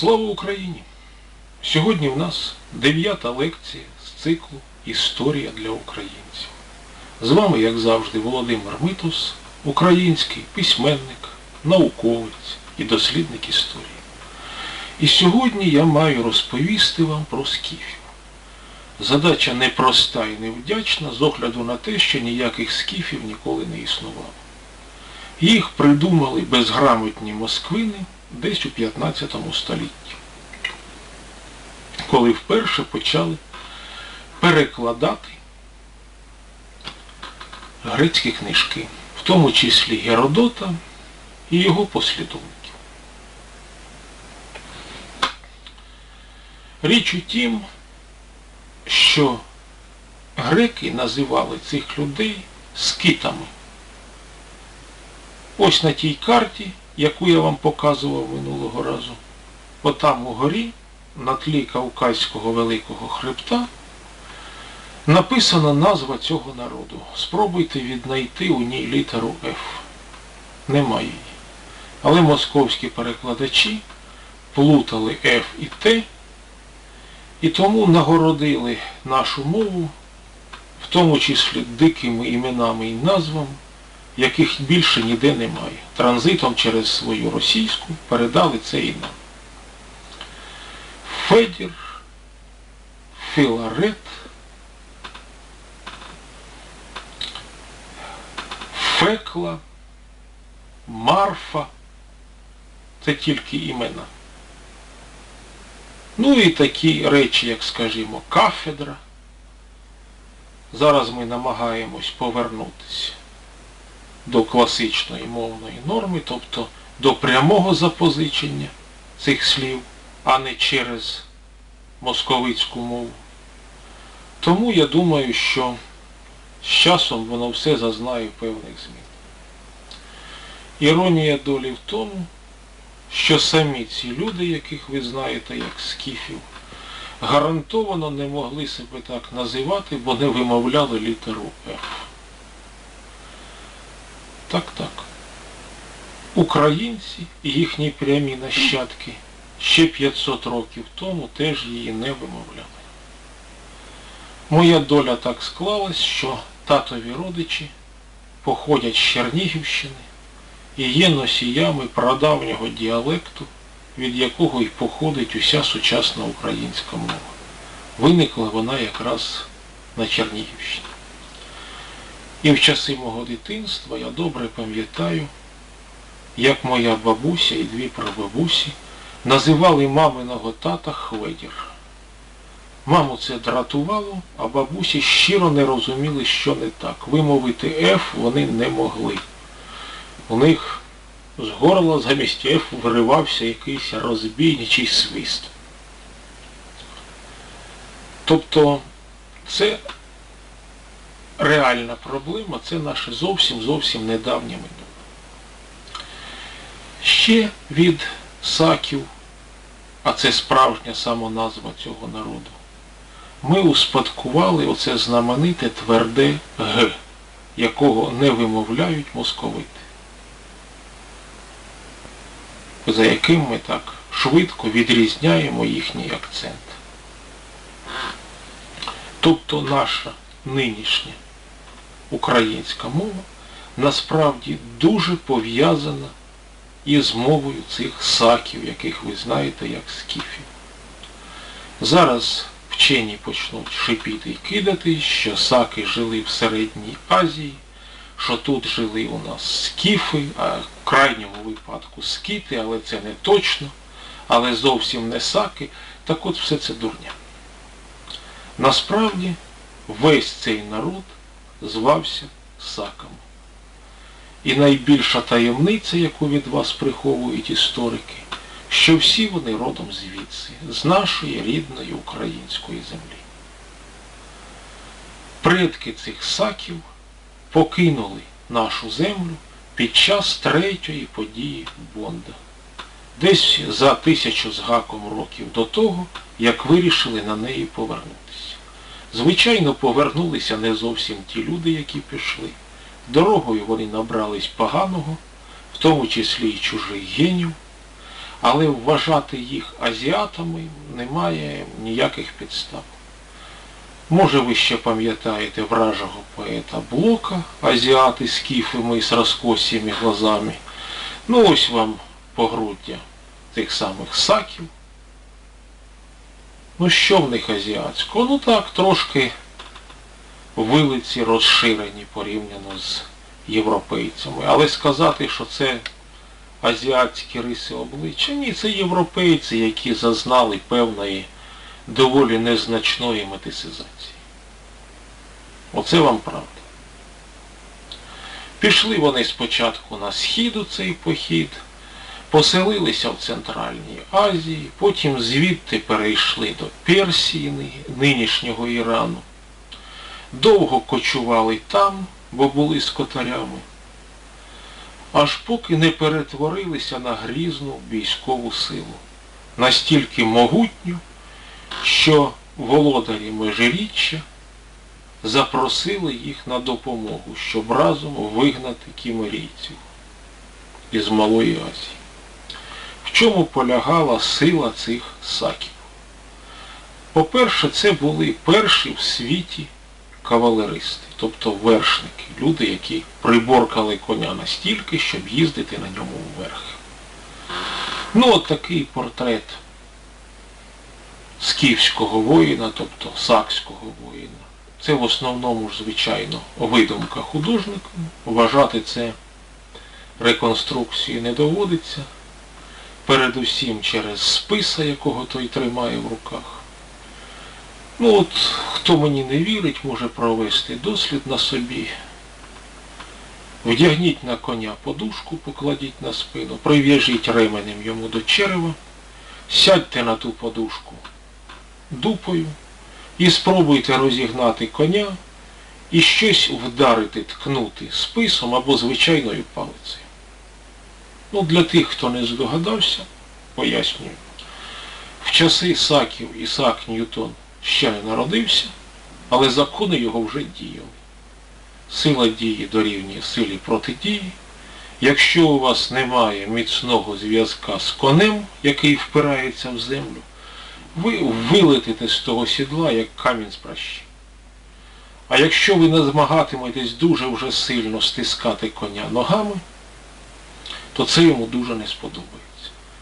Слава Україні! Сьогодні в нас дев'ята лекція з циклу Історія для українців. З вами, як завжди, Володимир Митус, український письменник, науковець і дослідник історії. І сьогодні я маю розповісти вам про скіфів. Задача непроста і невдячна з огляду на те, що ніяких скіфів ніколи не існувало. Їх придумали безграмотні москвини десь у 15 столітті, коли вперше почали перекладати грецькі книжки, в тому числі Геродота і його послідовників. Річ у тім, що греки називали цих людей скитами. Ось на тій карті, яку я вам показував минулого разу, отам у горі, на тлі Кавказького Великого Хребта, написана назва цього народу. Спробуйте віднайти у ній літеру F. Немає її. Але московські перекладачі плутали F і Т, і тому нагородили нашу мову, в тому числі дикими іменами і назвами, яких більше ніде немає. Транзитом через свою російську передали це і нам. Федір, Філарет, Фекла, Марфа. Це тільки імена. Ну і такі речі, як, скажімо, кафедра. Зараз ми намагаємось повернутися до класичної мовної норми, тобто до прямого запозичення цих слів, а не через московицьку мову. Тому я думаю, що з часом воно все зазнає певних змін. Іронія долі в тому, що самі ці люди, яких ви знаєте як скіфів, гарантовано не могли себе так називати, бо не вимовляли літеру F. Так, так. Українці і їхні прямі нащадки ще 500 років тому теж її не вимовляли. Моя доля так склалась, що татові родичі походять з Чернігівщини і є носіями прадавнього діалекту, від якого й походить уся сучасна українська мова. Виникла вона якраз на Чернігівщині. І в часи мого дитинства я добре пам'ятаю, як моя бабуся і дві прабабусі називали маминого тата Хведір. Маму це дратувало, а бабусі щиро не розуміли, що не так. Вимовити F вони не могли. У них з горла замість F виривався якийсь розбійничий свист. Тобто це реальна проблема, це наше зовсім зовсім недавнє минуле. Ще від саків, а це справжня самоназва цього народу, ми успадкували оце знамените тверде Г, якого не вимовляють московити, за яким ми так швидко відрізняємо їхній акцент. Тобто наша нинішня українська мова насправді дуже пов'язана із мовою цих саків, яких ви знаєте як скіфів. Зараз вчені почнуть шипіти і кидати, що саки жили в Середній Азії, що тут жили у нас скіфи, а в крайньому випадку скіти, але це не точно, але зовсім не саки. Так от все це дурня. Насправді весь цей народ звався Саками. І найбільша таємниця, яку від вас приховують історики, що всі вони родом звідси, з нашої рідної української землі. Предки цих саків покинули нашу землю під час третьої події Бонда. Десь за тисячу з гаком років до того, як вирішили на неї повернутися. Звичайно, повернулися не зовсім ті люди, які пішли. Дорогою вони набрались поганого, в тому числі і чужих генів, але вважати їх азіатами немає ніяких підстав. Може ви ще пам'ятаєте вражого поета Блока, азіати з кіфами з розкосіми глазами. Ну ось вам погруддя тих самих саків. Ну що в них азіатського? Ну так, трошки вилиці розширені порівняно з європейцями. Але сказати, що це азіатські риси обличчя, ні, це європейці, які зазнали певної доволі незначної метисизації. Оце вам правда. Пішли вони спочатку на схід у цей похід, поселилися в Центральній Азії, потім звідти перейшли до Персії, нинішнього Ірану. Довго кочували там, бо були скотарями, аж поки не перетворилися на грізну військову силу, настільки могутню, що володарі межиріччя запросили їх на допомогу, щоб разом вигнати кімерійців із Малої Азії. В чому полягала сила цих саків? По-перше, це були перші в світі кавалеристи, тобто вершники, люди, які приборкали коня настільки, щоб їздити на ньому вверх. Ну от такий портрет скіфського воїна, тобто сакського воїна. Це в основному ж, звичайно, видумка художника. Вважати це реконструкцією не доводиться. Передусім через списа, якого той тримає в руках. Ну от, хто мені не вірить, може провести дослід на собі. Вдягніть на коня подушку, покладіть на спину, прив'яжіть ременем йому до черева, сядьте на ту подушку дупою і спробуйте розігнати коня і щось вдарити, ткнути списом або звичайною палицею. Ну, для тих, хто не здогадався, пояснюю. В часи Саків Ісаак Ньютон ще не народився, але закони його вже діяли. Сила дії дорівнює силі протидії. Якщо у вас немає міцного зв'язка з конем, який впирається в землю, ви вилетите з того сідла, як камінь з пращі. А якщо ви не змагатиметесь дуже вже сильно стискати коня ногами, то це йому дуже не сподобається.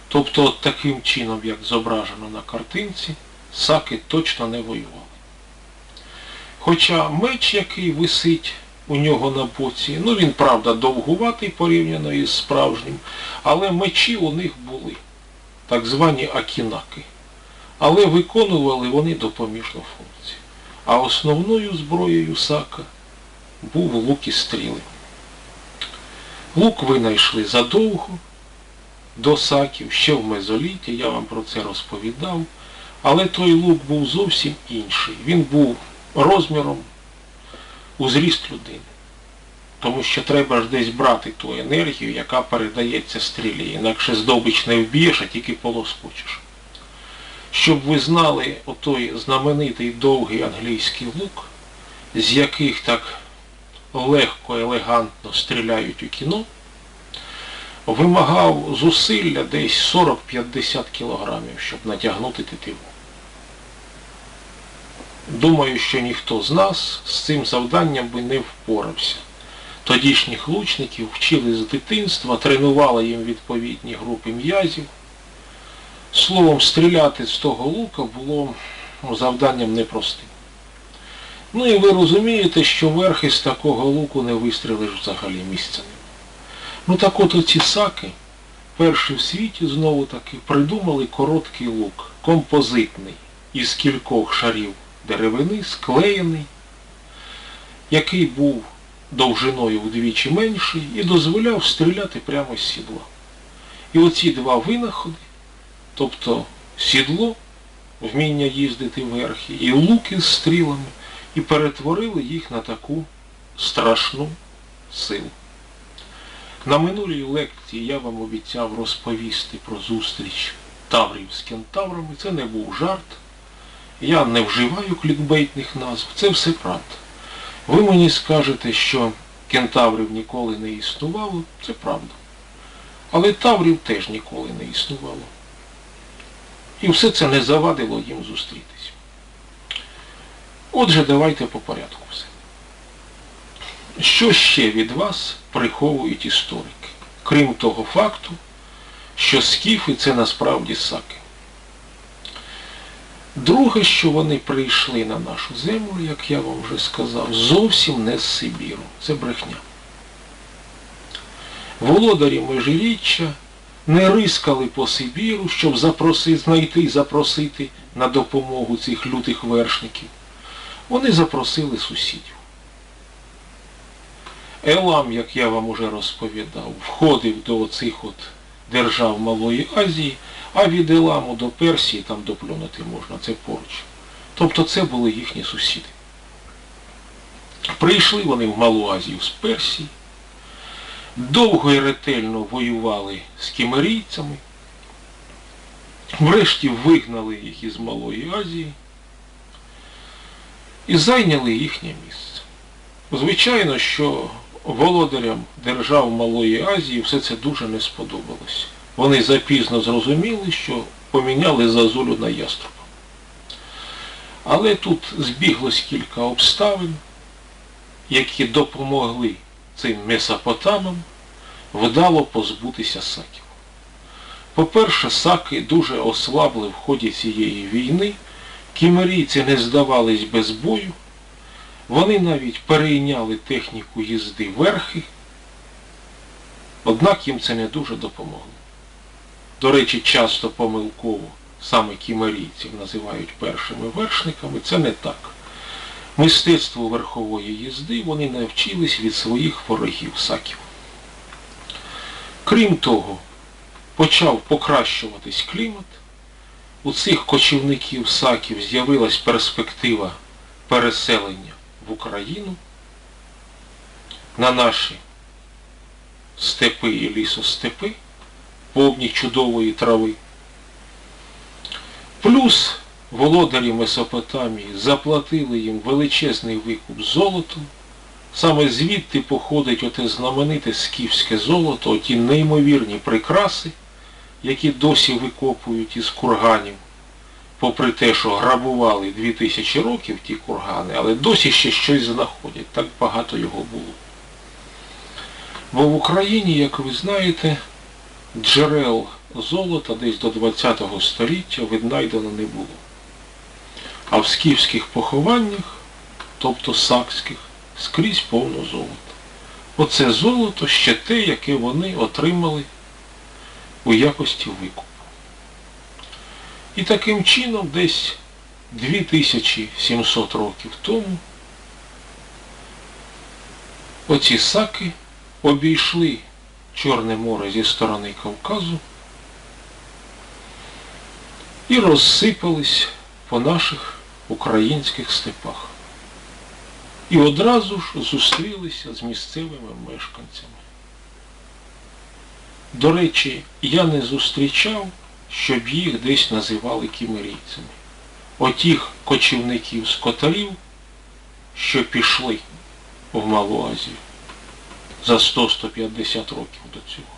Тобто от таким чином, як зображено на картинці, саки точно не воювали. Хоча меч, який висить у нього на боці, ну він, правда, довгуватий порівняно із справжнім, але мечі у них були, так звані акінаки. Але виконували вони допоміжну функцію. А основною зброєю сака був лук і стріли. Лук винайшли задовго до саків, ще в мезоліті, я вам про це розповідав. Але той лук був зовсім інший. Він був розміром у зріст людини. Тому що треба ж десь брати ту енергію, яка передається стрілі. Інакше здобич не вб'єш, а тільки полоскочиш. Щоб ви знали отой знаменитий довгий англійський лук, з яких так легко, елегантно стріляють у кіно, вимагав зусилля десь 40-50 кілограмів, щоб натягнути тетиву. Думаю, що ніхто з нас з цим завданням би не впорався. Тодішніх лучників вчили з дитинства, тренували їм відповідні групи м'язів. Словом, стріляти з того лука було завданням непростим. Ну і ви розумієте, що верхи з такого луку не вистрілиш взагалі місця. Ну так от оці саки, перші в світі знову таки придумали короткий лук, композитний, із кількох шарів деревини, склеєний, який був довжиною вдвічі менший і дозволяв стріляти прямо з сідла. І оці два винаходи, тобто сідло, вміння їздити верхи, і луки з стрілами, і перетворили їх на таку страшну силу. На минулій лекції я вам обіцяв розповісти про зустріч таврів з кентаврами. Це не був жарт. Я не вживаю клікбейтних назв, це все правда. Ви мені скажете, що кентаврів ніколи не існувало, це правда. Але таврів теж ніколи не існувало. І все це не завадило їм зустрітись. Отже, давайте по порядку все. Що ще від вас приховують історики, крім того факту, що скіфи це насправді саки? Друге, що вони прийшли на нашу землю, як я вам вже сказав, зовсім не з Сибіру. Це брехня. Володарі Межиріччя не рискали по Сибіру, щоб запросити, знайти і запросити на допомогу цих лютих вершників. Вони запросили сусідів. Елам, як я вам уже розповідав, входив до оцих от держав Малої Азії, а від Еламу до Персії там доплюнути можна, це поруч. Тобто це були їхні сусіди. Прийшли вони в Малу Азію з Персії, довго і ретельно воювали з кімерійцями, врешті вигнали їх із Малої Азії і зайняли їхнє місце. Звичайно, що володарям держав Малої Азії все це дуже не сподобалось. Вони запізно зрозуміли, що поміняли зазулю на яструба. Але тут збіглось кілька обставин, які допомогли цим месопотамам вдало позбутися саків. По-перше, саки дуже ослабли в ході цієї війни, кімерійці не здавались без бою, вони навіть перейняли техніку їзди верхи, однак їм це не дуже допомогло. До речі, часто помилково саме кімерійців називають першими вершниками, це не так. Мистецтву верхової їзди вони навчились від своїх ворогів саків. Крім того, почав покращуватись клімат, у цих кочівників саків з'явилась перспектива переселення в Україну на наші степи і лісостепи, повні чудової трави. Плюс володарі Месопотамії заплатили їм величезний викуп золотом. Саме звідти походить оте знамените скіфське золото, оті неймовірні прикраси, які досі викопують із курганів, попри те, що грабували 2000 років ті кургани, але досі ще щось знаходять, так багато його було. Бо в Україні, як ви знаєте, джерел золота десь до 20-го століття віднайдено не було. А в скіфських похованнях, тобто сакських, скрізь повно золота. Оце золото ще те, яке вони отримали у якості викупу. І таким чином десь 2700 років тому оці саки обійшли Чорне море зі сторони Кавказу і розсипались по наших українських степах. І одразу ж зустрілися з місцевими мешканцями. До речі, я не зустрічав, щоб їх десь називали кімерійцями. Отіх кочівників з котарів, що пішли в Малу Азію за 100-150 років до цього.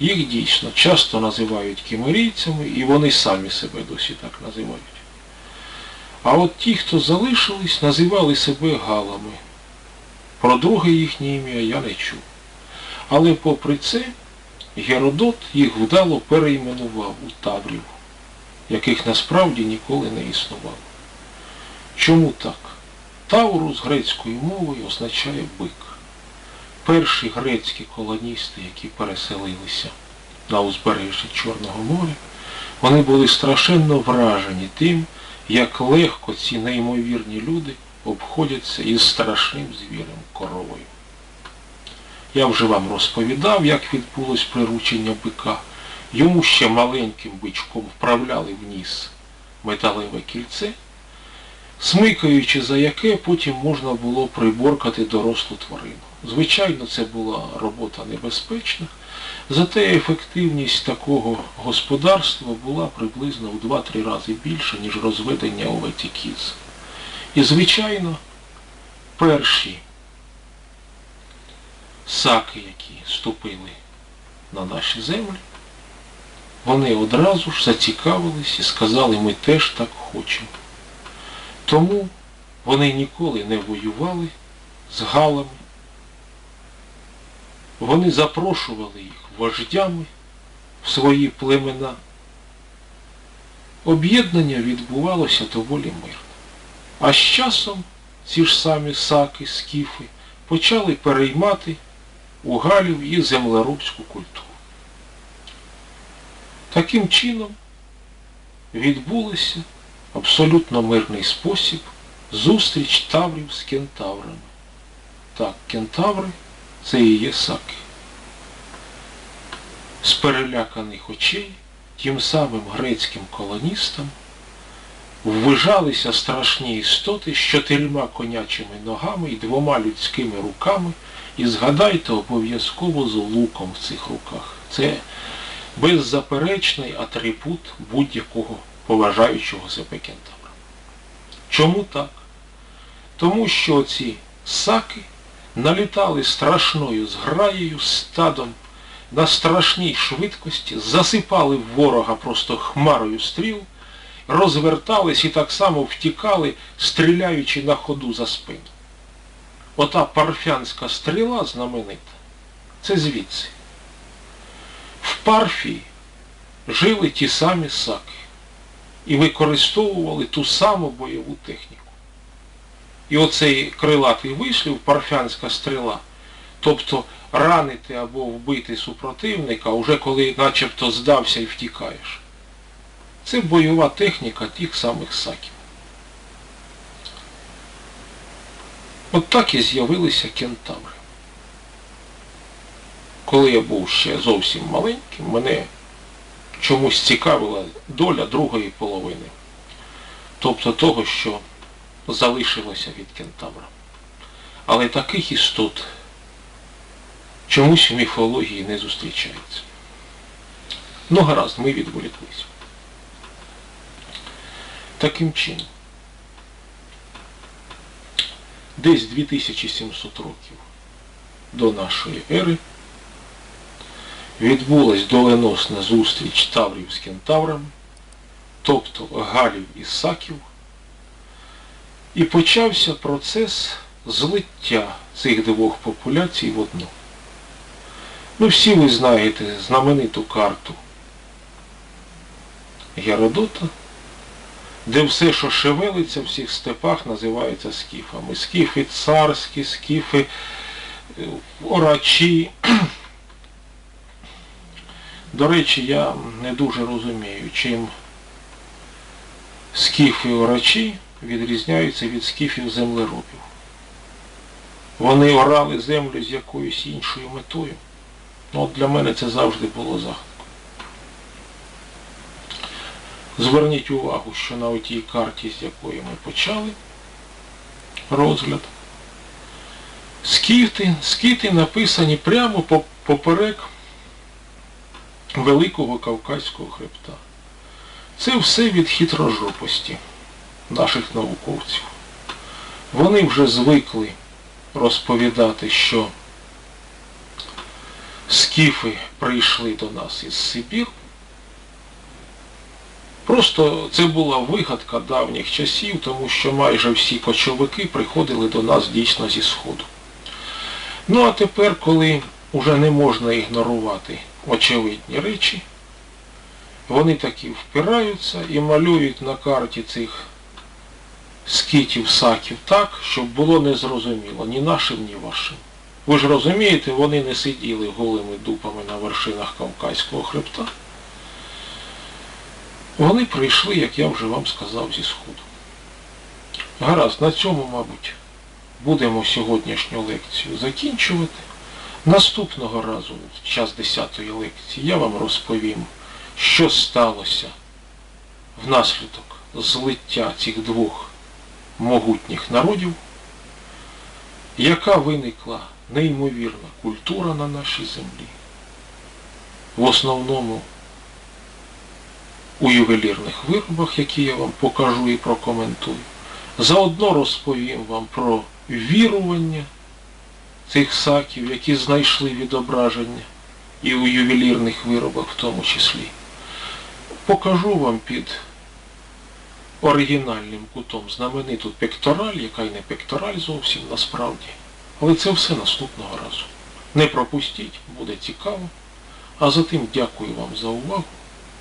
Їх дійсно часто називають кімерійцями, і вони самі себе досі так називають. А от ті, хто залишились, називали себе галами. Про друге їхнє ім'я я не чув. Але попри це, Геродот їх вдало перейменував у Таврів, яких насправді ніколи не існувало. Чому так? Таурус грецькою мовою означає бик. Перші грецькі колоністи, які переселилися на узбережжі Чорного моря, вони були страшенно вражені тим, як легко ці неймовірні люди обходяться із страшним звірем коровою. Я вже вам розповідав, як відбулось приручення бика. Йому ще маленьким бичком вправляли в ніс металеве кільце, смикаючи за яке потім можна було приборкати дорослу тварину. Звичайно, це була робота небезпечна, зате ефективність такого господарства була приблизно в 2-3 рази більша, ніж розведення овець і кіз. І, звичайно, перші саки, які ступили на наші землі, вони одразу ж зацікавились і сказали, ми теж так хочемо. Тому вони ніколи не воювали з галами. Вони запрошували їх вождями в свої племена. Об'єднання відбувалося доволі мирно. А з часом ці ж самі саки, скіфи почали переймати у галів і землеробську культуру. Таким чином відбулися абсолютно мирний спосіб зустріч таврів з кентаврами. Так, кентаври це і є саки. З переляканих очей тим самим грецьким колоністам ввижалися страшні істоти з чотирма конячими ногами і двома людськими руками, і згадайте обов'язково з луком в цих руках. Це беззаперечний атрибут будь-якого поважаючого себе кентавра. Чому так? Тому що ці саки налітали страшною зграєю, стадом на страшній швидкості, засипали ворога просто хмарою стріл, розвертались і так само втікали, стріляючи на ходу за спину. Ота парфянська стріла знаменита, це звідси. В Парфії жили ті самі саки і використовували ту саму бойову техніку. І оцей крилатий вислів, парфянська стріла, тобто ранити або вбити супротивника, уже коли начебто здався і втікаєш. Це бойова техніка тих самих саків. От так і з'явилися кентаври. Коли я був ще зовсім маленьким, мене чомусь цікавила доля другої половини. Тобто того, що залишилося від кентавра. Але таких істот чомусь в міфології не зустрічається. Ну гаразд, ми відволіклися. Таким чином, десь 2700 років до нашої ери відбулась доленосна зустріч таврів з кентаврами, тобто галів і саків, і почався процес злиття цих двох популяцій в одну. Ну всі ви знаєте знамениту карту Геродота, де все, що шевелиться в всіх степах, називається скіфами. Скіфи царські, скіфи е, орачі. До речі, я не дуже розумію, чим скіфи орачі відрізняються від скіфів землеробів. Вони орали землю з якоюсь іншою метою. Ну, от для мене це завжди було загадкою. Зверніть увагу, що на отій карті, з якої ми почали розгляд, скіти, скіти написані прямо поперек Великого Кавказького хребта. Це все від хитрожопості наших науковців. Вони вже звикли розповідати, що скіфи прийшли до нас із Сибір. Просто це була вигадка давніх часів, тому що майже всі кочовики приходили до нас дійсно зі Сходу. Ну а тепер, коли вже не можна ігнорувати очевидні речі, вони такі впираються і малюють на карті цих скітів, саків так, щоб було незрозуміло ні нашим, ні вашим. Ви ж розумієте, вони не сиділи голими дупами на вершинах Кавказького хребта. Вони прийшли, як я вже вам сказав, зі Сходу. Гаразд, на цьому, мабуть, будемо сьогоднішню лекцію закінчувати. Наступного разу, в час 10-ї лекції, я вам розповім, що сталося внаслідок злиття цих двох могутніх народів, яка виникла неймовірна культура на нашій землі. В основному у ювелірних виробах, які я вам покажу і прокоментую. Заодно розповім вам про вірування цих саків, які знайшли відображення і у ювелірних виробах в тому числі. Покажу вам під оригінальним кутом знамениту пектораль, яка й не пектораль зовсім насправді. Але це все наступного разу. Не пропустіть, буде цікаво. А затим дякую вам за увагу.